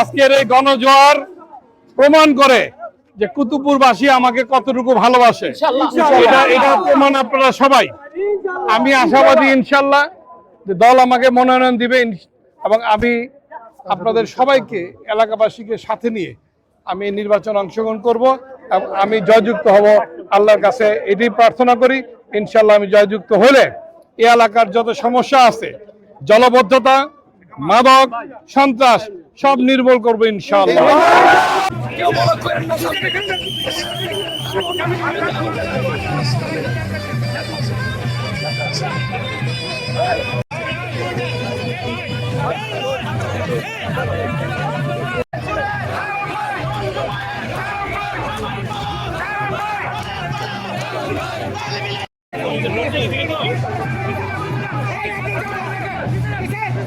আজকের এই গণজোয়ার প্রমাণ করে যে কুতুবপুরবাসী আমাকে কতটুকু ভালোবাসে। এটা এটা প্রমাণ আপনারা সবাই। আমি আশাবাদী ইনশাল্লাহ যে দল আমাকে মনোনয়ন দিবে এবং আমি আপনাদের সবাইকে এলাকাবাসীকে সাথে নিয়ে আমি নির্বাচন অংশগ্রহণ করব এবং আমি জয়যুক্ত হব আল্লাহর কাছে এটি প্রার্থনা করি। ইনশাল্লাহ আমি জয়যুক্ত হলে এ এলাকার যত সমস্যা আছে জলবদ্ধতা মাদক সন্ত্রাস সব নির্মূল করব ইনশাআল্লাহ।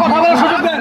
কথা বলার সুযোগ দেন